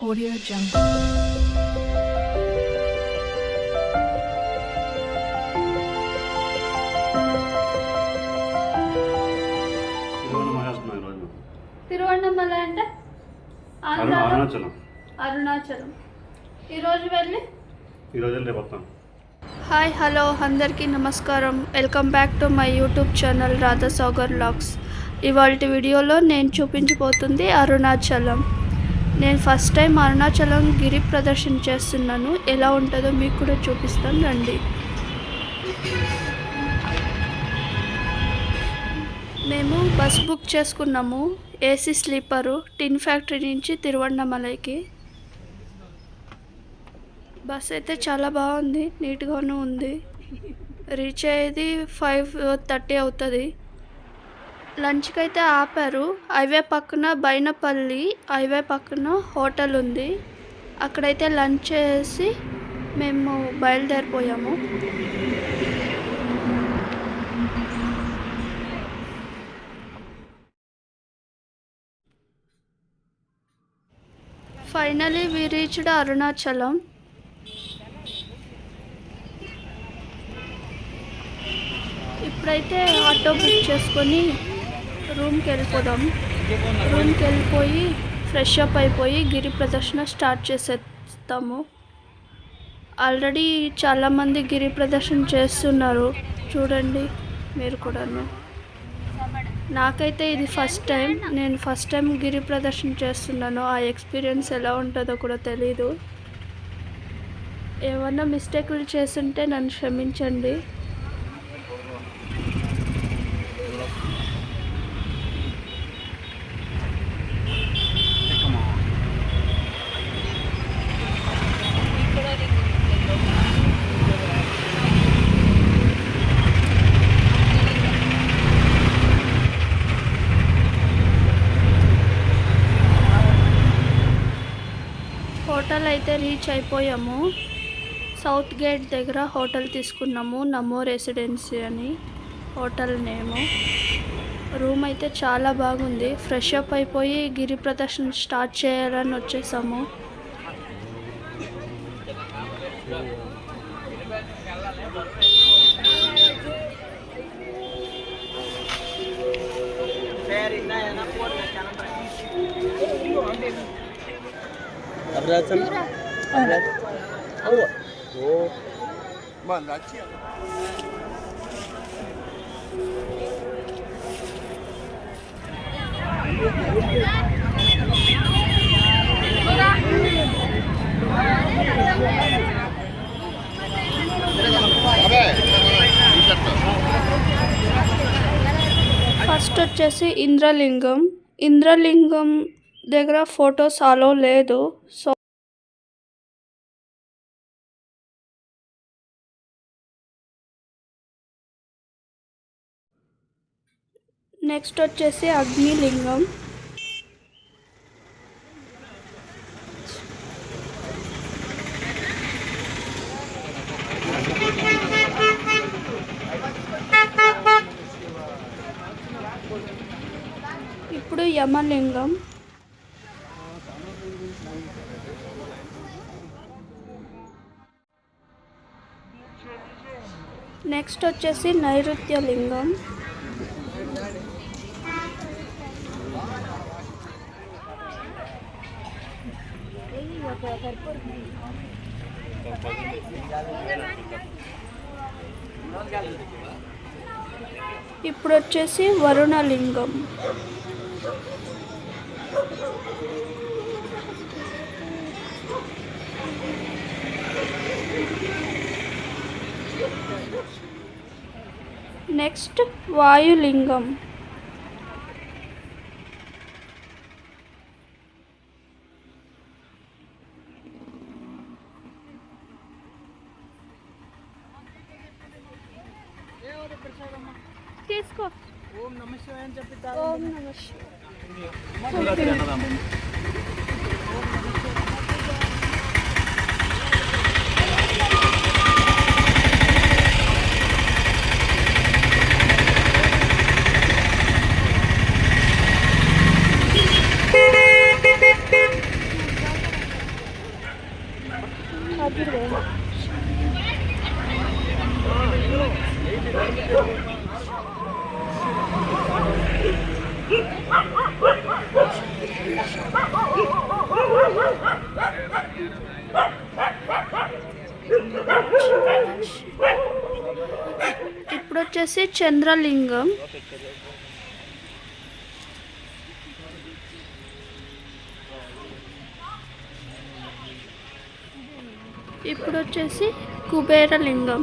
Audio Jungle. తిరువണ്ണామల అంటే అరుణాచలం. అరుణాచలం. ఈరోజు వెళ్ళి? ఈరోజు రేపు వస్తాం హాయ్ హలో అందరికీ నమస్కారం. Welcome back to my YouTube channel Radha Sagar logs. ఇవాళ వీడియోలో నేను చూపించబోతుంది అరుణాచలం. నేను ఫస్ట్ టైం అరుణాచలం గిరి ప్రదర్శన చేస్తున్నాను. ఎలా ఉంటుందో మీకు కూడా చూపిస్తాను. రండి. మేము బస్ బుక్ చేసుకున్నాము. AC sleeper. టిన్ ఫ్యాక్టరీ నుంచి తిరువన్నమలైకి. బస్ అయితే చాలా బాగుంది. నీట్గానే ఉంది. రీచ్ అయ్యేది ఫైవ్ థర్టీ అవుతుంది. లంచ్కి అయితే ఆపారు. హైవే పక్కన బైనపల్లి హైవే పక్కన హోటల్ ఉంది. అక్కడైతే లంచ్ చేసి మేము బయలుదేరిపోయాము. Finally we reached Arunachalam. ఇప్పుడైతే ఆటో బుక్ చేసుకొని రూమ్కి వెళ్ళిపోదాం. రూమ్కి వెళ్ళిపోయి ఫ్రెష్ అప్ అయిపోయి గిరి ప్రదర్శన స్టార్ట్ చేసేస్తాము. ఆల్రెడీ చాలామంది గిరి ప్రదర్శన చేస్తున్నారు. చూడండి మీరు కూడాను. నాకైతే ఇది ఫస్ట్ టైం. నేను ఫస్ట్ టైం గిరి ప్రదర్శన చేస్తున్నాను. ఆ ఎక్స్పీరియన్స్ ఎలా ఉంటుందో కూడా తెలీదు. ఏమన్నా మిస్టేకులు చేస్తుంటే నన్ను క్షమించండి. హోటల్ అయితే రీచ్ అయిపోయాము. సౌత్ గేట్ దగ్గర హోటల్ తీసుకున్నాము. నమో రెసిడెన్సీ అని హోటల్ నేము. రూమ్ అయితే చాలా బాగుంది. ఫ్రెష్ అప్ అయిపోయి గిరి ప్రదర్శన స్టార్ట్ చేయాలని వచ్చేసాము. Abraçam. Abraçam. Mano, aqui, first వచ్చేసి ఇంద్రలింగం ఇంద్రలింగం దగ్గర ఫొటోస్ అలో లేదు సో నెక్స్ట్ వచ్చేసి అగ్నిలింగం. ఇప్పుడు యమలింగం. నెక్స్ట్ వచ్చేసి నైరుత్య లింగం ఇప్పుడు వచ్చేసి వరుణలింగం. నెక్స్ట్ వాయులింగం. తీసుకో ఓం నమ శివాయ అని చెప్పి ఓం నమ Hadi be. ఇప్పుడు వచ్చేసి చంద్రలింగం. ఇప్పుడు వచ్చేసి కుబేరలింగం.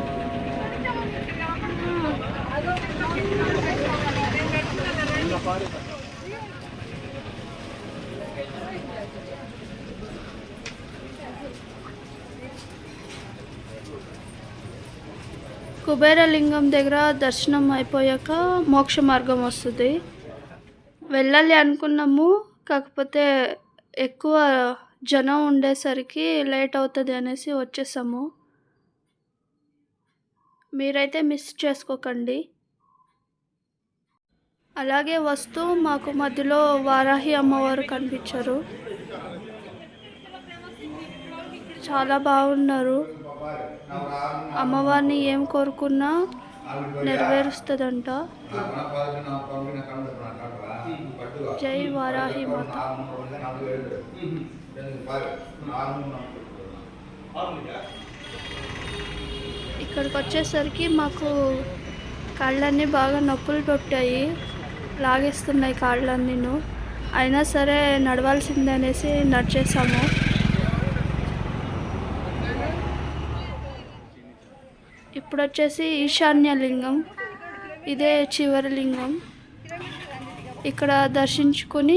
కుబేరలింగం దగ్గర దర్శనం అయిపోయాక మోక్ష మార్గం వస్తుంది. వెళ్ళాలి అనుకున్నాము కాకపోతే ఎక్కువ జనం ఉండేసరికి లేట్ అవుతుంది అనేసి వచ్చేసాము. మీరైతే మిస్ చేసుకోకండి. అలాగే వస్తూ మాకు మధ్యలో వారాహి అమ్మవారు కనిపించారు. చాలా బాగున్నారు. అమ్మవారిని ఏం కోరుకున్నా నెరవేరుస్తుందంట. జై వారాహి మాత. ఇక్కడికి వచ్చేసరికి మాకు కాళ్ళన్నీ బాగా నొప్పులు పెట్టాయి. లాగేస్తున్నాయి కాళ్ళన్నీను. అయినా సరే నడవాల్సిందనేసి నడిచేసాము. ఇప్పుడు వచ్చేసి ఈశాన్య లింగం ఇదే చివరి లింగం ఇక్కడ దర్శించుకొని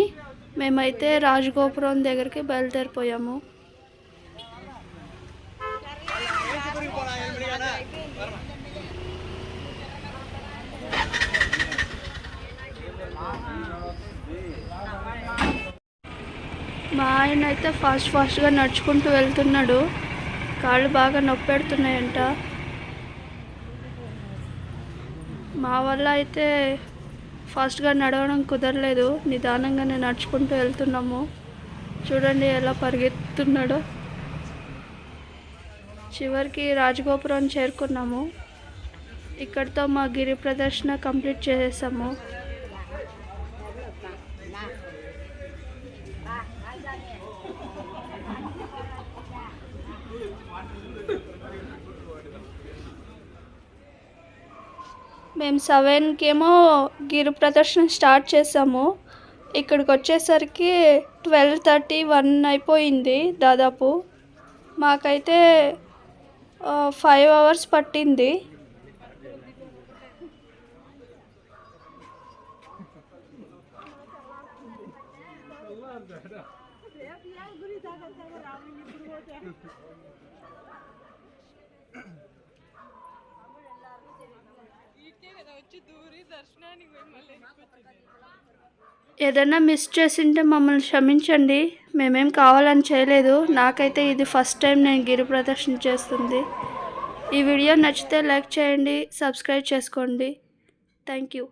మేమైతే రాజగోపురం దగ్గరికి బయలుదేరిపోయాము. మా ఆయన అయితే ఫాస్ట్ ఫాస్ట్గా నడుచుకుంటూ వెళ్తున్నాడు. కాళ్ళు బాగా నొప్పి పెడుతున్నాయంట మా వల్ల అయితే ఫాస్ట్గా నడవడం కుదరలేదు. నిదానంగానే నడుచుకుంటూ వెళ్తున్నాము. చూడండి ఎలా పరిగెత్తున్నాడో. చివరికి రాజగోపురం చేరుకున్నాము. ఇక్కడితో మా గిరి ప్రదర్శన కంప్లీట్ చేసేసాము. మేము సెవెన్కి ఏమో గిరి ప్రదర్శన స్టార్ట్ చేసాము. ఇక్కడికి వచ్చేసరికి ట్వెల్వ్ థర్టీ వన్ అయిపోయింది దాదాపు. మాకైతే ఫైవ్ అవర్స్ పట్టింది. ఏదైనా మిస్ చేసింటే మమ్మల్ని క్షమించండి. మేమేం కావాలని చేయలేదు. నాకైతే ఇది ఫస్ట్ టైం నేను గిరి ప్రదర్శన చేస్తుంది. ఈ వీడియో నచ్చితే లైక్ చేయండి సబ్స్క్రైబ్ చేసుకోండి. Thank you.